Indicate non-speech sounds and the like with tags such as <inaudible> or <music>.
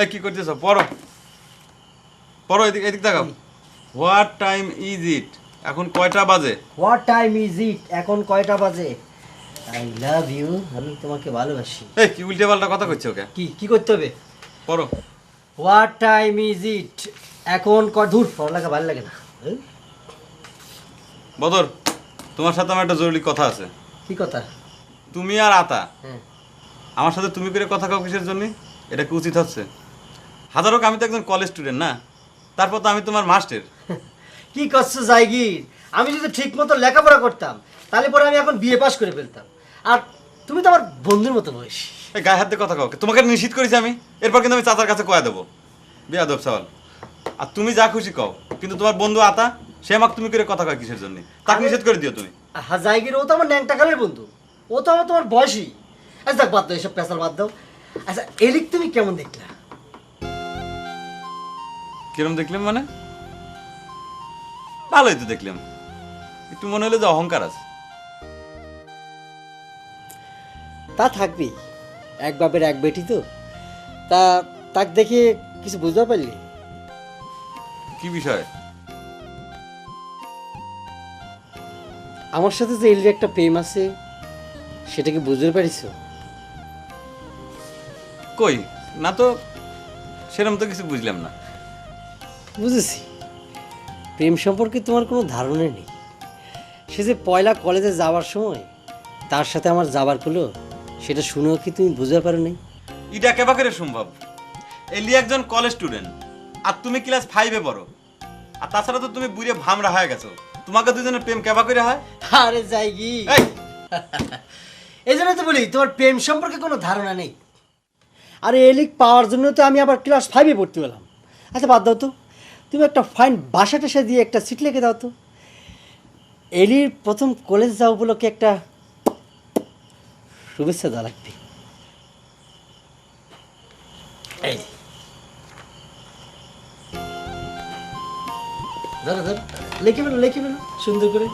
এই কি করতেছ? পড়ো। পড়ো এদিক এদিক দেখাও হোয়াট টাইম ইজ ইট এখন কয়টা বাজে? হোয়াট টাইম ইজ ইট এখন কয়টা বাজে? আই লাভ ইউ আমি তোমাকে ভালোবাসি। এই কি উল্টে পাল্টা কথা করছ ওকে? কি কি করতে হবে? পড়ো। হোয়াট টাইম ইজ ইট এখন ক দূর পড়ালেখা ভালো লাগে না। এই, বদর তোমার সাথে আমার একটা জরুরি কথা আছে। কি কথা? তুমি আর আতা। হ্যাঁ। আমার সাথে তুমি করে কথা কাও কিসের জন্য? এটা কি উচিত হচ্ছে? হাজার হোক আমি তো একজন কলেজ স্টুডেন্ট না। তারপর তো আমি তোমার মাস্টার <laughs> কি করছ জায়গির আমি যদি ঠিক মতো লেখাপড়া করতাম তাহলে পরে আমি এখন বিয়ে পাস করে ফেলতাম। আর তুমি তো আমার বন্ধুর মতো বয়স। এই গায়ে হাত কথা কাও তোমাকে নিশ্চিত করেছি আমি। এরপর কিন্তু আমি চাচার কাছে কয়া দেবো। বিয়াদব সওয়াল। আর তুমি যা খুশি কও কিন্তু তোমার বন্ধু আতা সে আমাকে তুমি করে কথা কয় কিসের জন্য? তাকে নিষেধ করে দিও তুমি। হ্যাঁ জায়গির ও তো আমার ন্যাংটাকালের বন্ধু। ও তো আমার তোমার বয়সী। আচ্ছা বাদ দাও এসব পেশাল বাদ দাও। আচ্ছা এলিক তুমি কেমন দেখলা? কিরম দেখলাম মানে? ভালোই তো দেখলাম একটু মনে হলো যে অহংকার আছে। তা থাকবেই এক বাপের এক বেটি তো। তা তাক দেখে কিছু বুঝতে পারলি? কি বিষয়? আমার সাথে যে এলির একটা প্রেম আছে সেটা কি বুঝতে পারিস কই? না তো সেরকম তো কিছু বুঝলাম না। বুঝেছি। প্রেম সম্পর্কে তোমার কোনো ধারণা নেই। সে যে পয়লা কলেজে যাওয়ার সময় তার সাথে আমার যাবারগুলো সেটা শুনেও কি তুমি বুঝতে পারো নাই এটা কেবা করে সম্ভব? এলি একজন কলেজ স্টুডেন্ট আর তুমি ক্লাস ফাইভে পড়ো। আর তাছাড়া তো তুমি বুড়ে ভামরা হয়ে গেছো। তোমাকে দুজনের প্রেম কেবা করে হয়? আরে যাই কি। এই! এই জন্য তো বলি তোমার প্রেম সম্পর্কে কোনো ধারণা নেই। আরে এলিক পাওয়ার জন্য তো আমি আবার ক্লাস ফাইভে ভর্তি হলাম। আচ্ছা বাদ দাও তো। তুমি একটা ফাইন বাসা টাসা দিয়ে একটা সিট লেগে দাও তো। এলির প্রথম কলেজ যাওয়া উপলক্ষে একটা শুভেচ্ছা দেওয়া লাগবে। এই। লিখে ফেলো, লিখে সুন্দর করে।